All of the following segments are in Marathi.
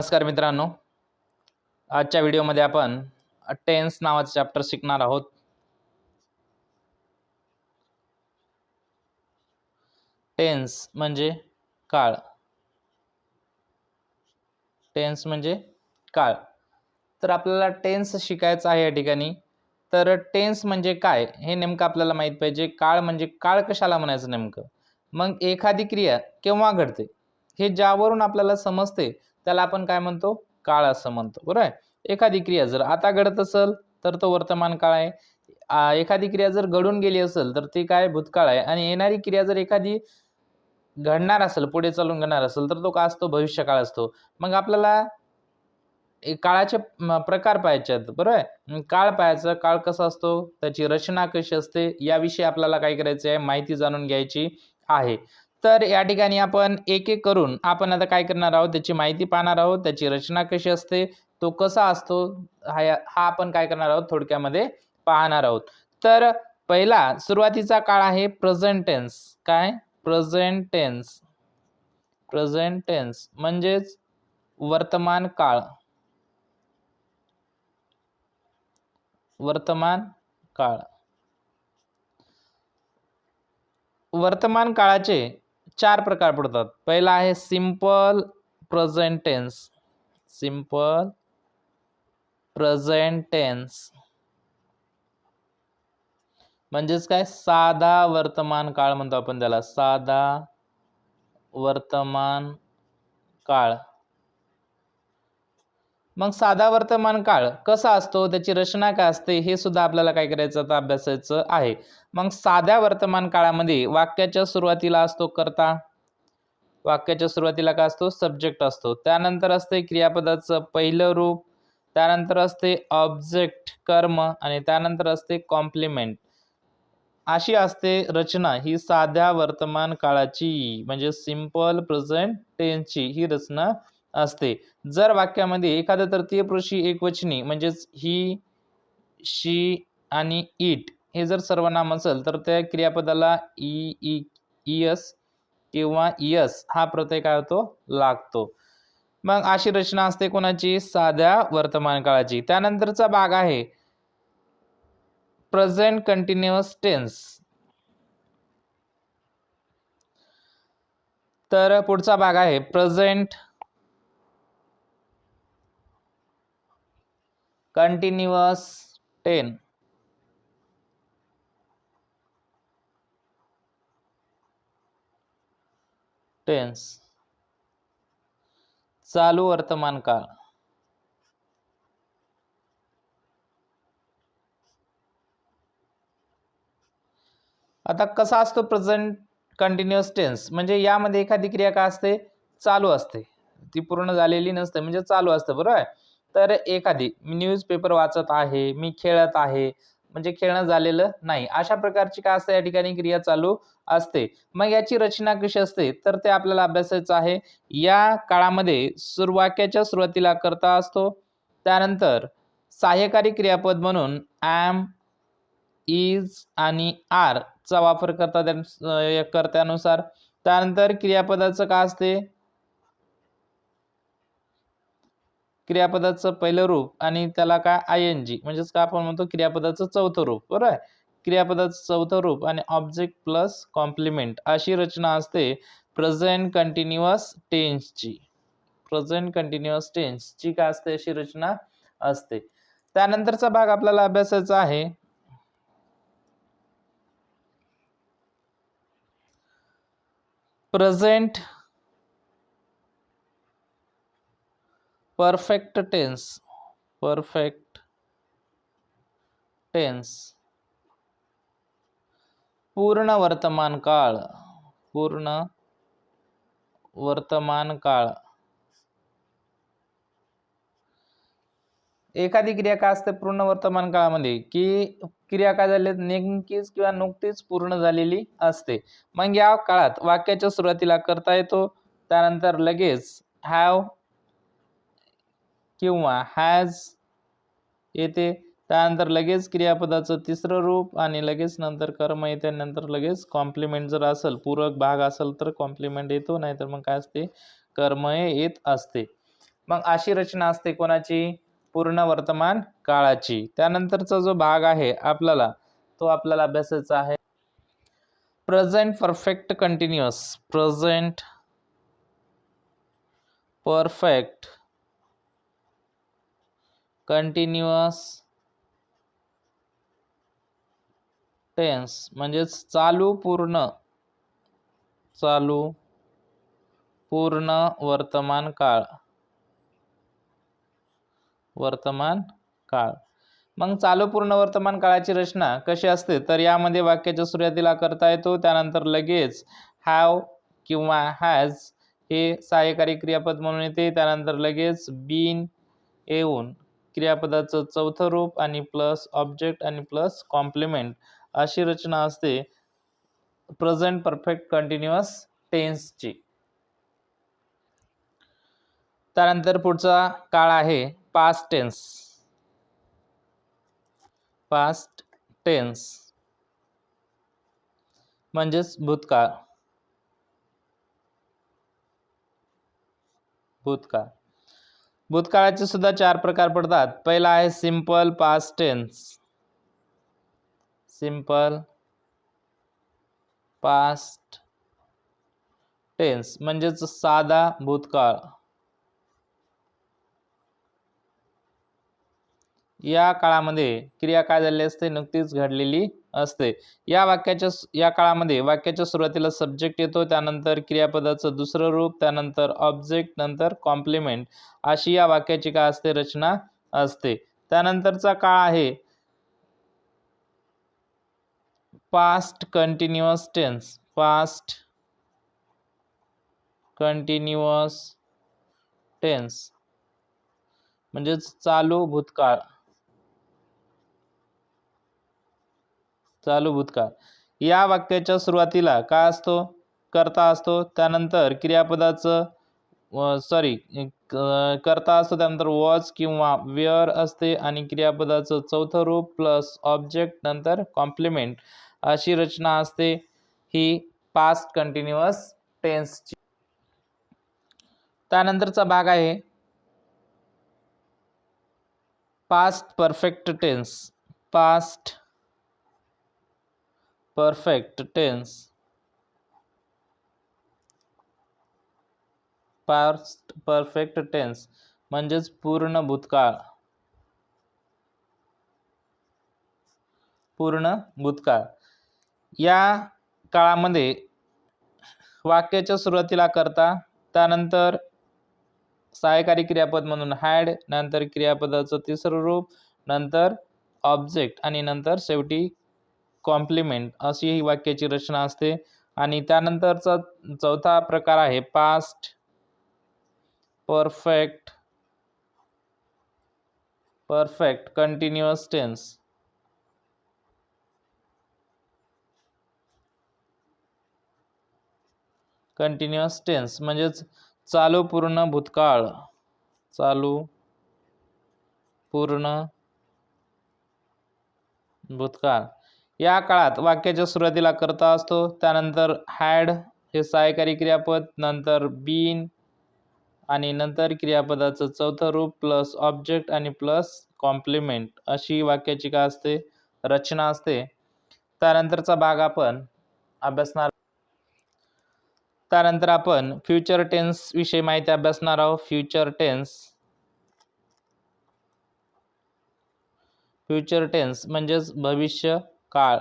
नमस्कार मित्रांनो. आजच्या व्हिडिओमध्ये आपण टेन्स नावाचं चॅप्टर शिकणार आहोत. टेन्स म्हणजे काळ. टेन्स म्हणजे काळ. तर आपल्याला टेन्स शिकायचं आहे या ठिकाणी. तर टेन्स म्हणजे काय? हे नेमकं आपल्याला माहीत पाहिजे. काळ म्हणजे काळ कशाला म्हणायचं नेमकं? मग एखादी क्रिया केव्हा घडते? हे ज्यावरून आपल्याला समजते त्याला आपण काय म्हणतो? काळ असं म्हणतो. बरोबर आहे? एखादी क्रिया जर आता घडत असेल तर तो वर्तमान काळ आहे. एखादी क्रिया जर घडून गेली असेल तर ती काय? भूतकाळ आहे. आणि येणारी क्रिया जर एखादी घडणार असेल पुढे चालून घडणार असेल तर तो का असतो? भविष्यकाळ असतो. मग आपल्याला काळाचे प्रकार पाहायचे आहेत. बरोबर आहे? काळ पाहायचं. काळ कसा असतो? त्याची रचना कशी असते? याविषयी आपल्याला काय करायचं आहे माहिती जाणून घ्यायची आहे. तर या ठिकाणी आपण एक एक करून आपण आता काय करणार आहोत त्याची माहिती पाहणार आहोत त्याची रचना कशी असते तो कसा असतो हा हा आपण काय करणार आहोत थोडक्यामध्ये पाहणार आहोत. तर पहिला सुरुवातीचा काळ आहे प्रेझेंट टेन्स काय? प्रेझेंट टेन्स प्रेझेंट टेन्स म्हणजेच वर्तमान काळ. वर्तमान काळ. वर्तमान काळाचे चार प्रकार पडतात. पहिला आहे simple present tense simple present tense म्हणजेच काय? साधा वर्तमान काळ म्हणतो आपण त्याला. साधा वर्तमान काळ. मग साधा वर्तमान काळ कसा असतो? त्याची रचना काय असते? हे सुद्धा आपल्याला काय करायचं? आता अभ्यासायचं आहे. मग साध्या वर्तमान काळामध्ये वाक्याच्या सुरुवातीला असतो कर्ता. वाक्याच्या सुरुवातीला काय असतो? सब्जेक्ट असतो. त्यानंतर असते क्रियापदाचं पहिलं रूप. त्यानंतर असते ऑब्जेक्ट कर्म आणि त्यानंतर असते कॉम्प्लिमेंट अशी असते रचना ही साध्या वर्तमान काळाची म्हणजे सिंपल प्रेझेंट टेन्सची ही रचना असते. जर वाक्यामध्ये एखादा तृतीय पुरुषी एकवचनी म्हणजेच ही शी आणि इट हे जर सर्वनाम असेल तर त्या क्रियापदाला ई ई इयस किंवा यस हा प्रत्यय काय होतो? लागतो. मग अशी रचना असते कोणाची? साध्या वर्तमान काळाची त्यानंतरचा भाग आहे प्रेझेंट कंटिन्युअस टेन्स तर पुढचा भाग आहे प्रेझेंट कंटिन्युअस टेन टेन्स चालू वर्तमान काळ. आता कसा असतो प्रेझेंट कंटिन्युअस टेन्स म्हणजे यामध्ये एखादी क्रिया काय असते? चालू असते. ती पूर्ण झालेली नसते म्हणजे चालू असतं बरोबर आहे? तर एखादी मी न्यूजपेपर वाचत आहे मी खेळत आहे म्हणजे खेळणं झालेलं नाही. अशा प्रकारची काय असते या ठिकाणी क्रिया चालू असते? मग याची रचना कशी असते? तर ते आपल्याला अभ्यासायचं आहे. या काळामध्ये सुरवाक्याच्या सुरुवातीला करता असतो. त्यानंतर सहाय्यकारी क्रियापद म्हणून ॲम इज आणि आर चा वापर करता त्या कर्त्यानुसार. त्यानंतर क्रियापदाचं का असते? क्रियापदाचं पहिलं रूप आणि त्याला काय आय एन जी म्हणजेच काय आपण म्हणतो क्रियापदाचं चौथं रूप बरोबर? आहे क्रियापदाचं चौथं रूप आणि ऑब्जेक्ट प्लस कॉम्प्लिमेंट अशी रचना असते प्रेझेंट कंटिन्युअस टेन्सची प्रेझेंट कंटिन्युअस टेन्सची काय असते? अशी रचना असते. त्यानंतरचा भाग आपल्याला अभ्यासाचा आहे. Present perfect tense perfect tense पूर्ण वर्तमान काळ. पूर्ण वर्तमान काळ. एखादी क्रिया का असते पूर्ण वर्तमान काळामध्ये? की क्रिया काय झाली? नेमकीच किंवा नुकतीच पूर्ण झालेली असते. मग या काळात वाक्याच्या सुरुवातीला करता येतो. त्यानंतर लगेच हॅव किंवा हॅज येते. त्यानंतर लगेच क्रियापदाचं तिसरं रूप आणि लगेच नंतर कर्म येते. नंतर लगेच कॉम्प्लिमेंट जर असेल पूरक भाग असेल तर कॉम्प्लिमेंट येतो. नाहीतर मग काय असते? कर्म येत असते. मग अशी रचना असते कोणाची? पूर्ण वर्तमान काळाची. त्यानंतरचा जो भाग आहे आपल्याला तो आपल्याला अभ्यासाचा आहे. Present perfect continuous present perfect continuous tense म्हणजेच चालू पूर्ण चालू पूर्ण वर्तमान काळ वर्तमान काळ. मग चालू पूर्ण वर्तमान काळाची रचना कशी असते? तर यामध्ये वाक्याच्या सुरुवातीला करता येतो त्यानंतर लगेच हॅव किंवा हॅज हे सहाय्यकारी क्रियापद म्हणून येते त्यानंतर लगेच बीन येऊन क्रियापदाचं चौथं रूप आणि प्लस ऑब्जेक्ट आणि प्लस कॉम्प्लिमेंट अशी रचना असते. प्रेझेंट परफेक्ट कंटिन्युअस टेन्सची त्यानंतर पुढचा काळ आहे पास्ट टेन्स पास्ट टेन्स म्हणजेच भूतकाळ. भूतकाळ. भूतकाळाचे सुद्धा चार प्रकार पडतात. पहिला आहे simple past tense simple past tense म्हणजेच साधा भूतकाळ. या काळामध्ये क्रिया काय झाली असते? नुकतीच घडलेली असते. या वाक्याच्या या काळामध्ये वाक्याच्या सुरुवातीला सब्जेक्ट येतो त्यानंतर क्रियापदाचं दुसरं रूप त्यानंतर ऑब्जेक्ट नंतर कॉम्प्लिमेंट अशी या वाक्याची काय असते? रचना असते. त्यानंतरचा काळ आहे. Past continuous tense past continuous tense म्हणजेच चालू भूतकाळ. चालू भूतकाळ. या वाक्याच्या सुरुवातीला काय असतो? करता असतो. त्यानंतर क्रियापदाचं सॉरी करता असतो. त्यानंतर वॉच किंवा वेअर असते आणि क्रियापदाचं चौथं रूप प्लस ऑब्जेक्ट नंतर कॉम्प्लिमेंट अशी रचना असते. ही पास्ट कंटिन्युअस टेन्सची त्यानंतरचा भाग आहे past perfect tense past perfect tense past perfect tense म्हणजेच पूर्ण भूतकाळ. पूर्ण भूतकाळ. या काळामध्ये वाक्याच्या सुरुवातीला करता त्यानंतर सहाय्यकारी क्रियापद म्हणून हॅड नंतर क्रियापदाचं तिसरं रूप नंतर ऑब्जेक्ट आणि नंतर शेवटी कॉम्प्लिमेंट अशी ही वाक्याची रचना असते. आणि त्यानंतरचा चौथा प्रकार आहे past perfect perfect continuous tense continuous tense म्हणजेच चालू पूर्ण भूतकाळ. चालू पूर्ण भूतकाळ. या काळात वाक्याच्या सुरुवातीला करता असतो त्यानंतर हॅड हे सहाय्यकारी क्रियापद नंतर बीन आणि नंतर क्रियापदाचं चौथं रूप प्लस ऑब्जेक्ट आणि प्लस कॉम्प्लिमेंट अशी वाक्याची काय असते रचना असते. त्यानंतरचा भाग आपण अभ्यासणार त्यानंतर आपण फ्युचर टेन्स विषयी माहिती अभ्यासणार आहोत. फ्युचर टेन्स फ्युचर टेन्स म्हणजेच भविष्य काळ.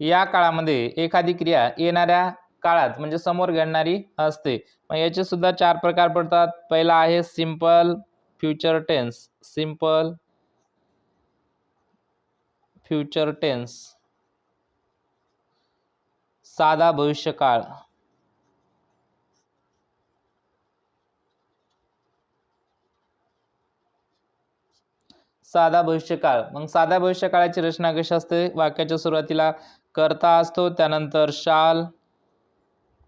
या काळामध्ये एखादी क्रिया येणाऱ्या काळात म्हणजे समोर घडणारी असते. मग याचे सुद्धा चार प्रकार पडतात. पहिला आहे simple future tense simple future tense साधा भविष्यकाळ. साधा भविष्यकाळ मग साध्या भविष्यकाळाची रचना कशी असते? वाक्याच्या सुरुवातीला करता असतो त्यानंतर शाल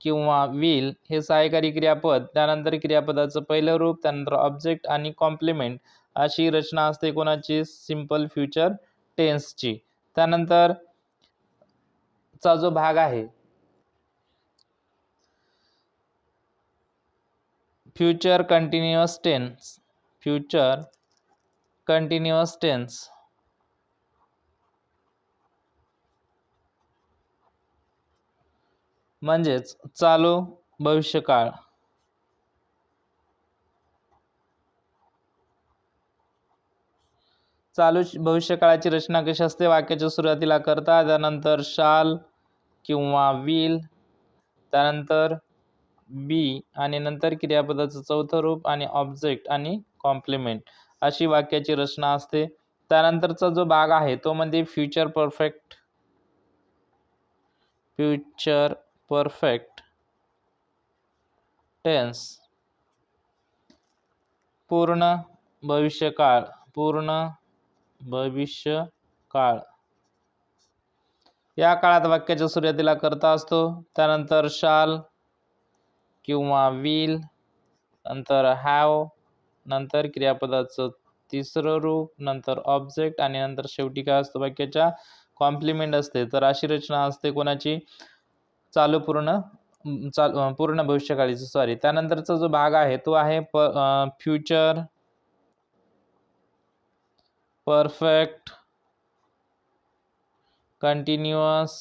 किंवा विल हे सहायकारी क्रियापद त्यानंतर क्रियापदाचं पहिलं रूप त्यानंतर ऑब्जेक्ट आणि कॉम्प्लिमेंट अशी रचना असते कोणाची? सिंपल फ्युचर टेन्सची. त्यानंतर चा जो भाग आहे future continuous tense future continuous tense म्हणजेच चालू भविष्यकाळ. चालू भविष्यकाळाची रचना कशी असते? वाक्याच्या सुरुवातीला करता त्यानंतर शाल किंवा विल त्यानंतर बी आणि नंतर क्रियापदाचं चौथं रूप आणि ऑब्जेक्ट आणि कॉम्प्लिमेंट अशी वाक्याची रचना असते. त्यानंतरचा जो भाग आहे तो म्हणजे future perfect future perfect tense पूर्ण भविष्यकाळ पूर्ण भविष्य काळ या काळात वाक्याच्या सुरुवातीला करता असतो त्यानंतर शाल किंवा विल नंतर हॅव नंतर क्रियापदाचं तिसरं रूप नंतर ऑब्जेक्ट आणि नंतर शेवटी काय असतं वाक्याच्या कॉम्प्लिमेंट असते. तर अशी रचना असते कोणाची? चालू पूर्ण चालू पूर्ण भविष्यकाळीचं सॉरी त्यानंतरचा जो भाग आहे तो आहे प फ्युचर परफेक्ट कंटिन्युअस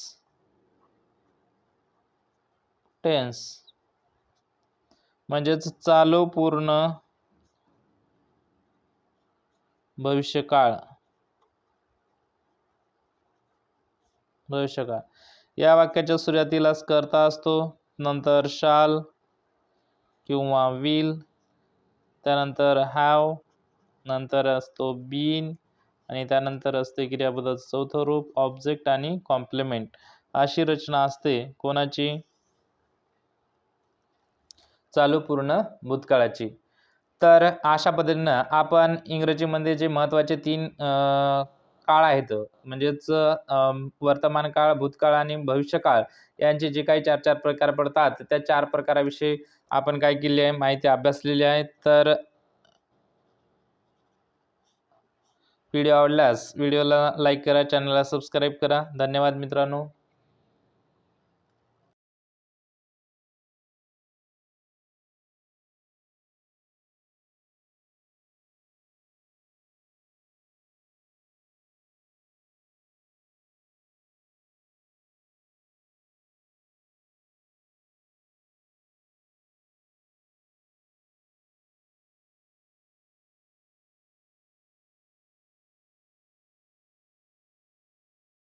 टेन्स म्हणजेच चालू पूर्ण भविष्यकाळ. भविष्यकाळ. या वाक्याच्या सुरुवातीलाच करता असतो नंतर शाल किंवा विल त्यानंतर हॅव नंतर असतो बीन आणि त्यानंतर असते क्रियापदाचं चौथं रूप ऑब्जेक्ट आणि कॉम्प्लिमेंट. अशी रचना असते. कोणाची? चालू पूर्ण भूतकाळाची. तर अशा पद्धतीनं आपण इंग्रजीमध्ये जे महत्त्वाचे तीन काळ आहेत म्हणजेच वर्तमान काळ भूतकाळ आणि भविष्यकाळ यांचे जे काही चार चार प्रकार पडतात त्या चार प्रकाराविषयी आपण काय केली आहे माहिती अभ्यासलेली आहे. तर व्हिडिओ आवडल्यास व्हिडिओला लाईक करा चॅनलला सबस्क्राईब करा. धन्यवाद मित्रांनो.